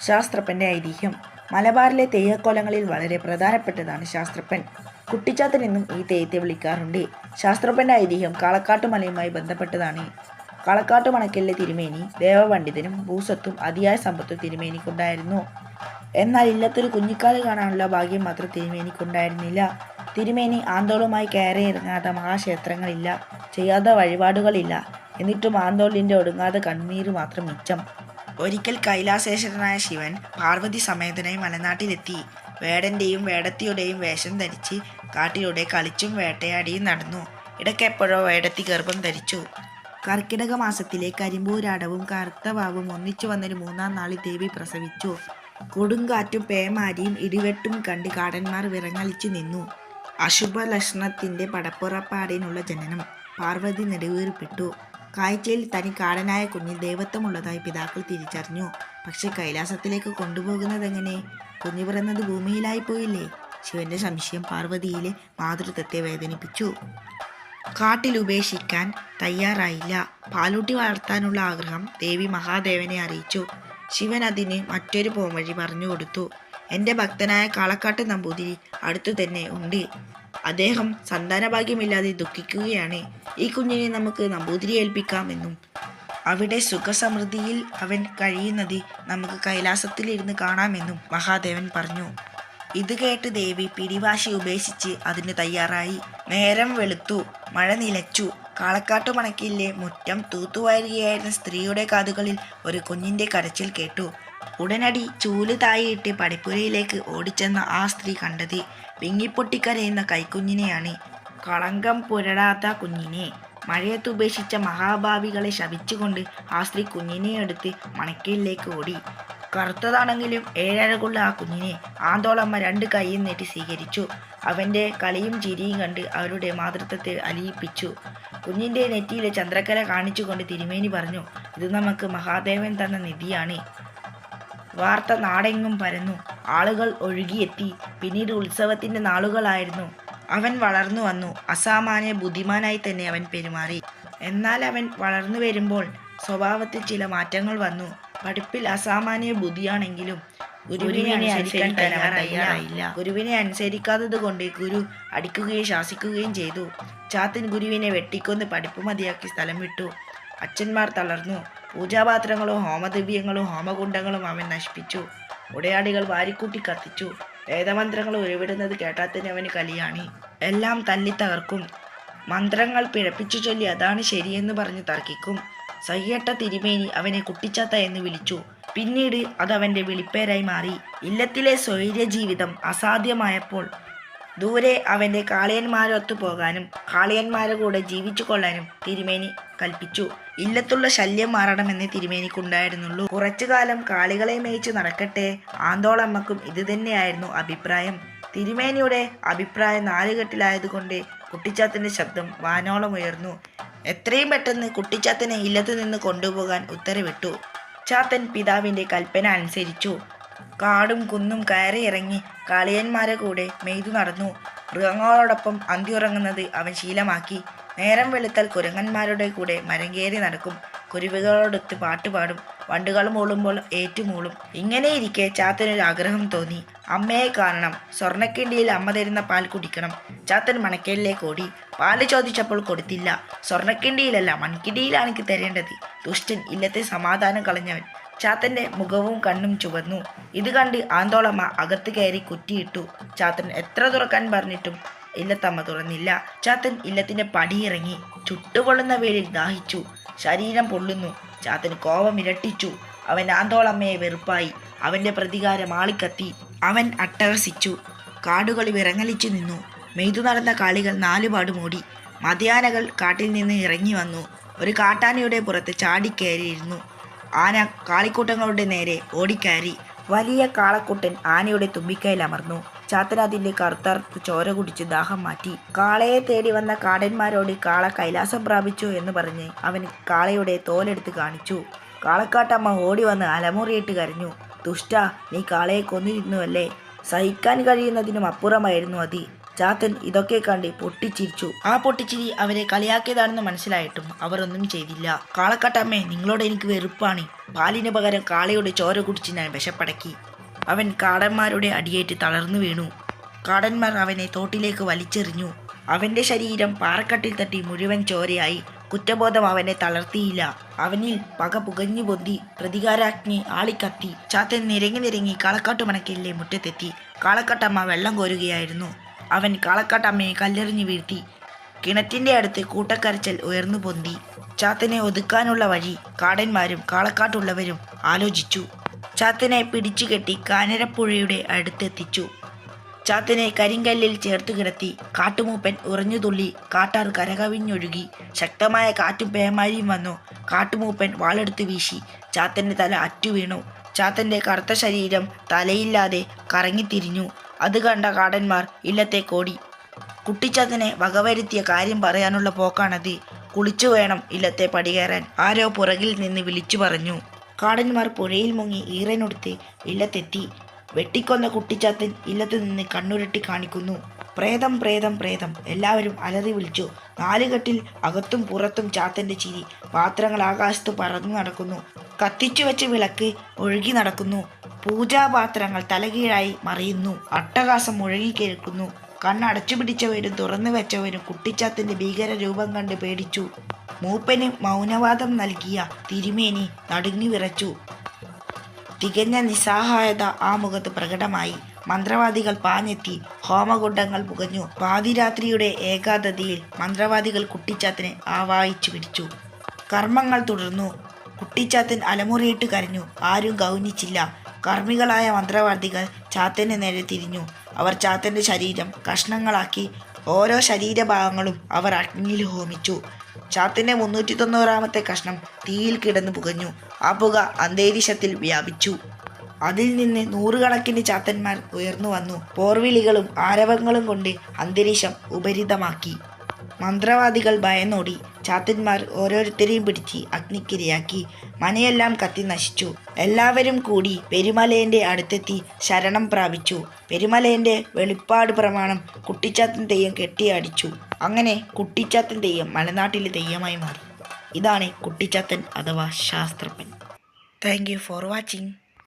ശാസ്ത്രപ്പന്റെ ഐതിഹ്യം. മലബാറിലെ തെയ്യക്കോലങ്ങളിൽ വളരെ പ്രധാനപ്പെട്ടതാണ് ശാസ്ത്രപ്പൻ. കുട്ടിച്ചാത്തൻ എന്നും ഈ തെയ്യത്തെ വിളിക്കാറുണ്ട്. ശാസ്ത്രപ്പന്റെ ഐതിഹ്യം കാളക്കാട്ടുമലയുമായി ബന്ധപ്പെട്ടതാണ്. കളക്കാട്ടു മണക്കലിലെ തിരുമേനി ദേവപണ്ഡിതനും ഭൂസ്വത്തും അതിയായ സമ്പത്തും തിരുമേനിക്കുണ്ടായിരുന്നു. എന്നാൽ ഇല്ലത്തൊരു കുഞ്ഞിക്കാൽ കാണാനുള്ള ഭാഗ്യം മാത്രം തിരുമേനിക്കുണ്ടായിരുന്നില്ല. തിരുമേനി ആന്തോളുമായി കയറി ഇറങ്ങാത്ത മഹാക്ഷേത്രങ്ങളില്ല. ചെയ്യാത്ത വഴിപാടുകളില്ല. എന്നിട്ടും ആന്തോളിന്റെ ഒടുങ്ങാതെ കണ്ണീര് മാത്രം മിച്ചം. ഒരിക്കൽ കൈലാസേശ്വരനായ ശിവൻ പാർവതി സമേതനായി മലനാട്ടിലെത്തി. വേടന്റെയും വേടത്തിയുടെയും വേഷം ധരിച്ച് കാട്ടിലൂടെ കളിച്ചും വേട്ടയാടിയും നടന്നു. ഇടയ്ക്കെപ്പോഴോ വേടത്തി ഗർഭം ധരിച്ചു. കർക്കിടക മാസത്തിലെ കരിമ്പൂരാടവും കറുത്തവാവും ഒന്നിച്ചു വന്നൊരു മൂന്നാം നാളിൽ ദേവി പ്രസവിച്ചു. കൊടുങ്കാറ്റും പേമാരിയും ഇടിവെട്ടും കണ്ട് കാടന്മാർ വിറങ്ങലിച്ചു നിന്നു. അശുഭ ലക്ഷണത്തിന്റെ പടപ്പുറപ്പാടിനുള്ള ജനനം പാർവതി നെടുവേർപ്പെട്ടു. കാഴ്ചയിൽ തനി കാടനായ കുഞ്ഞിൽ ദൈവത്വമുള്ളതായി പിതാക്കൾ തിരിച്ചറിഞ്ഞു. പക്ഷെ കൈലാസത്തിലേക്ക് കൊണ്ടുപോകുന്നതെങ്ങനെ? കുഞ്ഞു പിറന്നത് ഭൂമിയിലായി പോയില്ലേ ശിവന്റെ സംശയം പാർവതിയിലെ മാതൃത്വത്തെ വേദനിപ്പിച്ചു. കാട്ടിൽ ഉപേക്ഷിക്കാൻ തയ്യാറായില്ല. പാലൂട്ടി വളർത്താനുള്ള ആഗ്രഹം ദേവി മഹാദേവനെ അറിയിച്ചു. ശിവൻ അതിന് മറ്റൊരു പോംവഴി പറഞ്ഞു കൊടുത്തു. എന്റെ ഭക്തനായ കാളക്കാട്ട് നമ്പൂതിരി അടുത്തു തന്നെ ഉണ്ട്. അദ്ദേഹം സന്താനഭാഗ്യമില്ലാതെ ദുഃഖിക്കുകയാണ്. ഈ കുഞ്ഞിനെ നമുക്ക് നമ്പൂതിരി ഏൽപ്പിക്കാമെന്നും അവിടെ സുഖസമൃദ്ധിയിൽ അവൻ കഴിയുന്നത് നമുക്ക് കൈലാസത്തിലിരുന്ന് കാണാമെന്നും മഹാദേവൻ പറഞ്ഞു. ഇത് കേട്ട് ദേവി പിടിവാശി ഉപേക്ഷിച്ച് അതിന് തയ്യാറായി. നേരം വെളുത്തു മഴ നിലച്ചു. കാളക്കാട്ടു മണക്കിലെ മുറ്റം തൂത്തുവാരുകയായിരുന്ന സ്ത്രീയുടെ കാതുകളിൽ ഒരു കുഞ്ഞിന്റെ കരച്ചിൽ കേട്ടു. ഉടനടി ചൂൽ താഴെയിട്ട് പടിപ്പുരയിലേക്ക് ഓടിച്ചെന്ന ആ സ്ത്രീ കണ്ടത് വിങ്ങിപ്പൊട്ടിക്കരയുന്ന കൈക്കുഞ്ഞിനെയാണ്. കളങ്കം പുരടാത്ത കുഞ്ഞിനെ. മഴയത്ത് ഉപേക്ഷിച്ച മഹാഭാവികളെ ശപിച്ചുകൊണ്ട് ആ സ്ത്രീ കുഞ്ഞിനെ എടുത്ത് മണക്കയിലേക്ക് ഓടി. കറുത്തതാണെങ്കിലും ഏഴഴകുള്ള ആ കുഞ്ഞിനെ ആന്തോളമ്മ രണ്ട് കൈയും നീട്ടി സ്വീകരിച്ചു. അവന്റെ കളിയും ചിരിയും കണ്ട് അവരുടെ മാതൃത്വത്തെ അലിയിപ്പിച്ചു. കുഞ്ഞിന്റെ നെറ്റിയിലെ ചന്ദ്രക്കല കാണിച്ചുകൊണ്ട് തിരുമേനി പറഞ്ഞു ഇത് നമുക്ക് മഹാദേവൻ തന്ന നിധിയാണ്. വാർത്ത നാടെങ്ങും പരന്നു. ആളുകൾ ഒഴുകിയെത്തി. പിന്നീട് ഉത്സവത്തിന്റെ നാളുകളായിരുന്നു. അവൻ വളർന്നു വന്നു. അസാമാന്യ ബുദ്ധിമാനായി തന്നെ അവൻ പെരുമാറി. എന്നാൽ അവൻ വളർന്നു വരുമ്പോൾ സ്വഭാവത്തിൽ ചില മാറ്റങ്ങൾ വന്നു. പഠിപ്പിൽ അസാമാന്യ ബുദ്ധിയാണെങ്കിലും ഗുരുവിനെ അനുസരിക്കാൻ തയ്യാറായില്ല. ഗുരുവിനെ അനുസരിക്കാത്തത് കൊണ്ട് ഗുരു അടിക്കുകയും ശാസിക്കുകയും ചെയ്തു. ചാത്തൻ ഗുരുവിനെ വെട്ടിക്കൊന്ന് പഠിപ്പ് മതിയാക്കി സ്ഥലം വിട്ടു. അച്ഛന്മാർ തളർന്നു. പൂജാപാത്രങ്ങളും ഹോമദിവ്യങ്ങളും ഹോമകുണ്ടങ്ങളും അവൻ നശിപ്പിച്ചു. ഉടയാടികൾ വാരിക്കൂട്ടി കത്തിച്ചു. വേദമന്ത്രങ്ങൾ ഉരുവിടുന്നത് കേട്ടാൽ തന്നെ അവന് കലിയാണി. എല്ലാം തല്ലി തകർക്കും. മന്ത്രങ്ങൾ പിഴപ്പിച്ചു ചൊല്ലി അതാണ് ശരിയെന്ന് പറഞ്ഞ് തർക്കിക്കും. സയ്യട്ട തിരുമേനി അവനെ കുട്ടിച്ചാത്ത എന്ന് വിളിച്ചു. പിന്നീട് അതവന്റെ വിളിപ്പേരായി മാറി. ഇല്ലത്തിലെ സ്വൈര്യ ജീവിതം അസാധ്യമായപ്പോൾ ദൂരെ അവന്റെ കാളിയന്മാരൊത്തു പോകാനും കാളിയന്മാരെ കൂടെ ജീവിച്ചു കൊള്ളാനും തിരുമേനി കൽപ്പിച്ചു. ഇല്ലത്തുള്ള ശല്യം മാറണമെന്ന് തിരുമേനിക്കുണ്ടായിരുന്നുള്ളൂ. കുറച്ചു കാലം കാളികളെ മേയിച്ച് നടക്കട്ടെ ആന്തോളമ്മക്കും ഇത് തന്നെയായിരുന്നു അഭിപ്രായം. തിരുമേനിയുടെ അഭിപ്രായം നാലുകെട്ടിലായതുകൊണ്ട് കുട്ടിച്ചാത്തന്റെ ശബ്ദം വാനോളം ഉയർന്നു. എത്രയും പെട്ടെന്ന് കുട്ടിച്ചാത്തനെ ഇല്ലത്തു നിന്ന് കൊണ്ടുപോകാൻ ഉത്തരവിട്ടു. ചാത്തൻ പിതാവിന്റെ കൽപ്പന അനുസരിച്ചു. കാടും കുന്നും കയറി ഇറങ്ങി കാളിയന്മാരെ കൂടെ മെയ്തു നടന്നു. മൃഗങ്ങളോടൊപ്പം അന്തിയുറങ്ങുന്നത് അവൻ ശീലമാക്കി. നേരം വെളുത്താൽ കുരങ്ങന്മാരുടെ കൂടെ മരങ്കേറി നടക്കും. കുരുവികളോടൊത്ത് പാട്ടുപാടും വണ്ടുകൾ മൂളുമ്പോൾ ഏറ്റുമൂളും. ഇങ്ങനെയിരിക്കെ ചാത്തനൊരു ആഗ്രഹം തോന്നി. അമ്മയെ കാണണം. സ്വർണക്കിണ്ടിയിൽ അമ്മ തരുന്ന പാൽ കുടിക്കണം. ചാത്തൻ മണക്കേലിലേക്ക് ഓടി. പാൽ ചോദിച്ചപ്പോൾ കൊടുത്തില്ല. സ്വർണക്കിണ്ടിയിലല്ല മൺകിണ്ടിയിലാണ് എനിക്ക് തരേണ്ടത്. ദുഷ്ടൻ ഇല്ലത്തെ സമാധാനം കളഞ്ഞവൻ. ചാത്തന്റെ മുഖവും കണ്ണും ചുവന്നു. ഇത് കണ്ട് ആന്തോളമ്മ അകത്ത് കയറി കുറ്റിയിട്ടു. ചാത്തൻ എത്ര തുറക്കാൻ പറഞ്ഞിട്ടും ഇല്ലത്തമ്മ തുറന്നില്ല. ചാത്തൻ ഇല്ലത്തിന്റെ പടിയിറങ്ങി ചുട്ടുകൊള്ളുന്ന വേളിൽ ദാഹിച്ചു. ശരീരം പൊള്ളുന്നു. ചാത്തൻ കോപം ഇരട്ടിച്ചു. അവൻ ആന്തോളമ്മയെ വെറുപ്പായി. അവന്റെ പ്രതികാരം ആളിക്കത്തി. അവൻ അട്ടഹസിച്ചു. കാടുകൾ വിറങ്ങലിച്ചു നിന്നു. മെയ്തു നടന്ന കാളികൾ നാലുപാട് മൂടി. മതിയാനകൾ കാട്ടിൽ നിന്ന് ഇറങ്ങി വന്നു. ഒരു കാട്ടാനയുടെ പുറത്ത് ചാടിക്കയറിയിരുന്നു ആന കാളിക്കൂട്ടങ്ങളുടെ നേരെ ഓടിക്കയറി. വലിയ കാളക്കുട്ടൻ ആനയുടെ തുമ്പിക്കയിൽ അമർന്നു. ചാത്തൻ അതിന്റെ കറുത്തറുത്ത് ചോര കുടിച്ച് ദാഹം മാറ്റി. കാളയെ തേടി വന്ന കാടന്മാരോട് കാള കൈലാസം പ്രാപിച്ചു എന്ന് പറഞ്ഞ് അവൻ കാളയുടെ തോലെടുത്ത് കാണിച്ചു. കാളക്കാട്ടമ്മ ഓടി വന്ന് അലമുറിയിട്ട് കരഞ്ഞു. ദുഷ്ട നീ കാളയെ കൊന്നിരുന്നുവല്ലേ? സഹിക്കാൻ കഴിയുന്നതിനും അപ്പുറമായിരുന്നു അത്. ചാത്തൻ ഇതൊക്കെ കണ്ട് പൊട്ടിച്ചിരിച്ചു. ആ പൊട്ടിച്ചിരി അവരെ കളിയാക്കിയതാണെന്ന് മനസ്സിലായിട്ടും അവർ ഒന്നും ചെയ്തില്ല. കാളക്കാട്ടമ്മേ നിങ്ങളോട് എനിക്ക് വെറുപ്പാണ്. പാലിന് പകരം കാളയുടെ ചോര കുടിച്ച് ഞാൻ വിശപ്പടക്കി. അവൻ കാടന്മാരുടെ അടിയേറ്റ് തളർന്നു വീണു. കാടന്മാർ അവനെ തോട്ടിലേക്ക് വലിച്ചെറിഞ്ഞു. അവന്റെ ശരീരം പാറക്കട്ടിൽ തട്ടി മുഴുവൻ ചോരയായി. കുറ്റബോധം അവനെ തളർത്തിയില്ല. അവനിൽ പക പുകഞ്ഞു പൊന്തി പ്രതികാരാജ്ഞി ആളിക്കത്തി. ചാത്തൻ നിരങ്ങി നിരങ്ങി കാളക്കാട്ടുമണക്കലിലെ മുറ്റത്തെത്തി. കാളക്കാട്ടമ്മ വെള്ളം കോരുകയായിരുന്നു. അവൻ കാളക്കാട്ടമ്മയെ കല്ലെറിഞ്ഞു വീഴ്ത്തി. കിണറ്റിന്റെ അടുത്ത് കൂട്ടക്കരച്ചൽ ഉയർന്നു പൊന്തി. ചാത്തനെ ഒതുക്കാനുള്ള വഴി കാടന്മാരും കാളക്കാട്ടുള്ളവരും ആലോചിച്ചു. ചാത്തനെ പിടിച്ചുകെട്ടി കാനരപ്പുഴയുടെ അടുത്തെത്തിച്ചു. ചാത്തനെ കരിങ്കല്ലിൽ ചേർത്ത് കിടത്തി കാട്ടുമൂപ്പൻ ഉറഞ്ഞുതുള്ളി കാട്ടാർ കരകവിഞ്ഞൊഴുകി. ശക്തമായ കാറ്റും പേമാരിയും വന്നു. കാട്ടുമൂപ്പൻ വാളെടുത്ത് വീശി. ചാത്തന്റെ തല അറ്റുവീണു. ചാത്തന്റെ കറുത്ത ശരീരം തലയില്ലാതെ കറങ്ങിത്തിരിഞ്ഞു. അത് കണ്ട കാടന്മാർ കോടി. കുട്ടിച്ചാത്തനെ വകവരുത്തിയ കാര്യം പറയാനുള്ള പോക്കാണത്. കുളിച്ചു വേണം ഇല്ലത്തെ പടികയറാൻ ആരോ പുറകിൽ നിന്ന് വിളിച്ചു പറഞ്ഞു. കാടന്മാർ പുഴയിൽ മുങ്ങി ഈറനൊടുത്ത് ഇല്ലത്തെത്തി. വെട്ടിക്കൊന്ന കുട്ടിച്ചാത്തൻ ഇല്ലത്ത് നിന്ന് കണ്ണുരുട്ടി കാണിക്കുന്നു. പ്രേതം പ്രേതം പ്രേതം. എല്ലാവരും അലറി വിളിച്ചു. നാലുകെട്ടിൽ അകത്തും പുറത്തും ചാത്തന്റെ ചിരി. പാത്രങ്ങൾ ആകാശത്ത് പറന്നു നടക്കുന്നു. കത്തിച്ചു വെച്ച വിളക്ക് ഒഴുകി നടക്കുന്നു. പൂജാപാത്രങ്ങൾ തലകീഴായി മറിയുന്നു. അട്ടഹാസം മുഴങ്ങിക്കേൾക്കുന്നു കണ്ണടച്ചു പിടിച്ചവരും തുറന്നു വെച്ചവരും കുട്ടിച്ചാത്തിന്റെ ഭീകര രൂപം കണ്ട് പേടിച്ചു. മൂപ്പന് മൗനവാദം നൽകിയ തിരുമേനി നടുങ്ങി വിറച്ചു. തികഞ്ഞ നിസ്സഹായത ആ മുഖത്ത് പ്രകടമായി. മന്ത്രവാദികൾ പാഞ്ഞെത്തി ഹോമകുണ്ടങ്ങൾ പുകഞ്ഞു. പാതിരാത്രിയുടെ ഏകാദതിയിൽ മന്ത്രവാദികൾ കുട്ടിച്ചാത്തിനെ ആവാഹിച്ചു പിടിച്ചു. കർമ്മങ്ങൾ തുടർന്നു. കുട്ടിച്ചാത്തൻ അലമുറയിട്ട് കരഞ്ഞു. ആരും ഗൗനിച്ചില്ല. കർമ്മികളായ മന്ത്രവാദികൾ ചാത്തന്റെ നേരെ തിരിഞ്ഞു. അവർ ചാത്തന്റെ ശരീരം കഷ്ണങ്ങളാക്കി ഓരോ ശരീരഭാഗങ്ങളും അവർ അഗ്നിയിൽ ഹോമിച്ചു. ചാത്തിന്റെ മുന്നൂറ്റി തൊണ്ണൂറാമത്തെ കഷ്ണം തീയിൽ കിടന്നു പുകഞ്ഞു. ആ പുക അന്തരീക്ഷത്തിൽ വ്യാപിച്ചു. അതിൽ നിന്ന് നൂറുകണക്കിന് ചാത്തന്മാർ ഉയർന്നു വന്നു. പോർവിളികളും ആരവങ്ങളും കൊണ്ട് അന്തരീക്ഷം ഉപരിതമാക്കി. മന്ത്രവാദികൾ ഭയന്നോടി ചാത്തന്മാർ ഓരോരുത്തരെയും പിടിച്ച് അഗ്നിക്കിരയാക്കി. മനയെല്ലാം കത്തി നശിച്ചു. എല്ലാവരും കൂടി പെരുമലയന്റെ അടുത്തെത്തി ശരണം പ്രാപിച്ചു. പെരുമലയന്റെ വെളിപ്പാട് പ്രമാണം കുട്ടിച്ചാത്തൻ തെയ്യം കെട്ടിയടിച്ചു അങ്ങനെ കുട്ടിച്ചാത്തൻ തെയ്യം മലനാട്ടിലെ തെയ്യമായി മാറി. ഇതാണ് കുട്ടിച്ചാത്തൻ അഥവാ Sasthrappan thank you for watching.